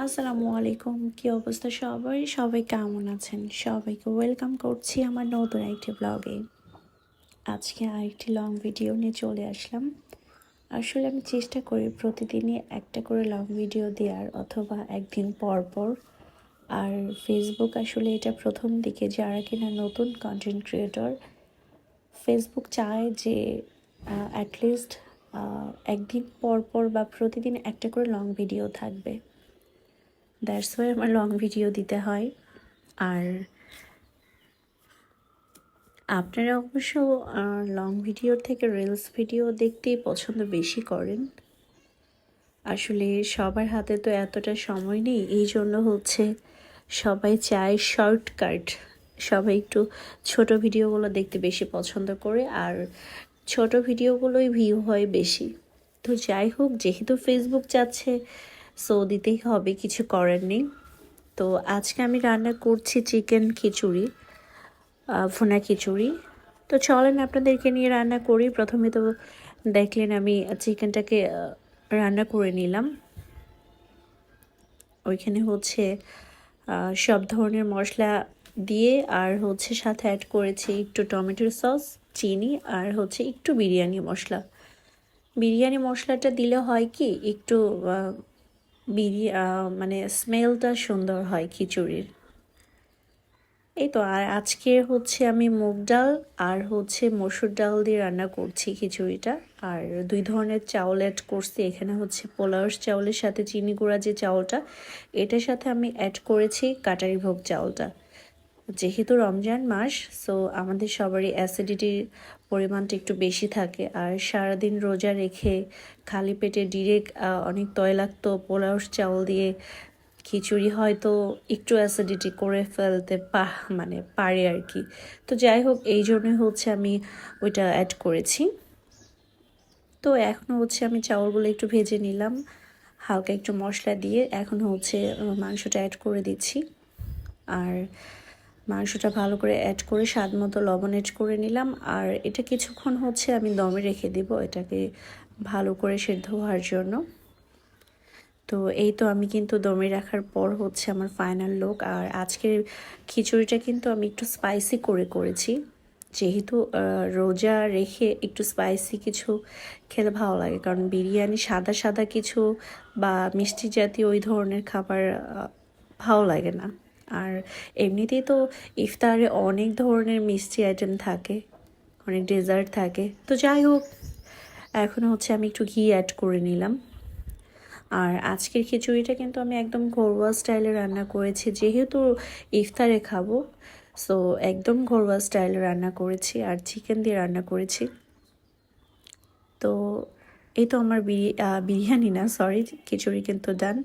আসসালামু আলাইকুম, কি অবস্থা সবাই? সবাই কেমন আছেন? সবাইকে ওয়েলকাম করছি আমার নতুন একটি ব্লগে। আজকে আরেকটি লং ভিডিও নিয়ে চলে আসলাম। আসলে আমি চেষ্টা করি প্রতিদিনই একটা করে লং ভিডিও দেওয়ার অথবা একদিন পর পর। আর ফেসবুক আসলে এটা প্রথম দিকে যারা কিনা নতুন কন্টেন্ট ক্রিয়েটর ফেসবুক চায় যে অ্যাটলিস্ট একদিন পর পর বা প্রতিদিন একটা করে লং ভিডিও থাকবে। দ্যাটস ওয়াই আমার লং ভিডিও দিতে হয়। আর আপনারা অবশ্য লং ভিডিওর থেকে রিলস ভিডিও দেখতেই পছন্দ বেশি করেন। আসলে সবার হাতে তো এতটা সময় নেই, এই জন্য হচ্ছে সবাই চায় শর্টকাট সবাই একটু ছোট ভিডিওগুলো দেখতে বেশি পছন্দ করে, আর ছোট ভিডিওগুলোই ভিউ হয় বেশি। তো যাই হোক, যেহেতু ফেসবুক চাচ্ছে সো দিতেই হবে, কিছু করার নেই। তো আজকে আমি রান্না করছি চিকেন খিচুড়ি ভুনা খিচুড়ি। তো চলেন আপনাদেরকে নিয়ে রান্না করি। প্রথমে তো দেখলেন আমি চিকেনটাকে রান্না করে নিলাম। ওইখানে হচ্ছে সব ধরনের মশলা দিয়ে আর হচ্ছে সাথে অ্যাড করেছি একটু টমেটোর সস, চিনি আর হচ্ছে একটু বিরিয়ানি মশলা। বিরিয়ানি মশলাটা দিলে হয় কি, একটু বিরি মানে স্মেলটা সুন্দর হয় খিচুড়ির। এই তো, আর আজকে হচ্ছে আমি মুগ ডাল আর হচ্ছে মসুর ডাল দিয়ে রান্না করছি খিচুড়িটা। আর দুই ধরনের চাউল অ্যাড করছি, এখানে হচ্ছে পোলাওস চাউলের সাথে চিনি গুঁড়া যে চাউলটা, এটার সাথে আমি অ্যাড করেছি কাটারি ভোগ চাউলটা। যেহেতু রমজান মাস সো আমাদের সবারই অ্যাসিডিটির পরিমাণটা একটু বেশি থাকে। আর সারাদিন রোজা রেখে খালি পেটে ডিরেক্ট অনেক তৈলাক্ত পোলাওস চাউল দিয়ে খিচুড়ি হয়তো একটু অ্যাসিডিটি করে ফেলতে পা মানে পারে আর কি। তো যাই হোক, এই জন্যই হচ্ছে আমি ওইটা অ্যাড করেছি। তো এখন হচ্ছে আমি চাউলগুলো একটু ভেজে নিলাম, হালকা একটু মশলা দিয়ে। এখন হচ্ছে মাংসটা অ্যাড করে দিচ্ছি। আর মাংসটা ভালো করে অ্যাড করে স্বাদ মতো লবণ অ্যাড করে নিলাম। আর এটা কিছুক্ষণ হচ্ছে আমি দমে রেখে দেব এটাকে ভালো করে সেদ্ধ হওয়ার জন্য। তো এই তো আমি কিন্তু দমে রাখার পর হচ্ছে আমার ফাইনাল লুক আর আজকের খিচুড়িটা কিন্তু আমি একটু স্পাইসি করে করেছি। যেহেতু রোজা রেখে একটু স্পাইসি কিছু খেলে ভালো লাগে। কারণ বিরিয়ানি সাদা সাদা কিছু বা মিষ্টি জাতীয় ওই ধরনের খাবার ভালো লাগে না। আর এমনিতেই তো ইফতারে অনেক ধরনের মিষ্টি আইটেম থাকে, অনেক ডেজার্ট থাকে। তো যাই হোক, এখন হচ্ছে আমি একটু ঘি অ্যাড করে নিলাম। আর আজকের খিচুড়িটা কিন্তু আমি একদম ঘরোয়া স্টাইলে রান্না করেছি, যেহেতু ইফতারে খাব সো একদম ঘরোয়া স্টাইলে রান্না করেছি আর চিকেন দিয়ে রান্না করেছি। তো এই তো আমার বিরিয়ানি না সরি খিচুড়ি কিন্তু ডান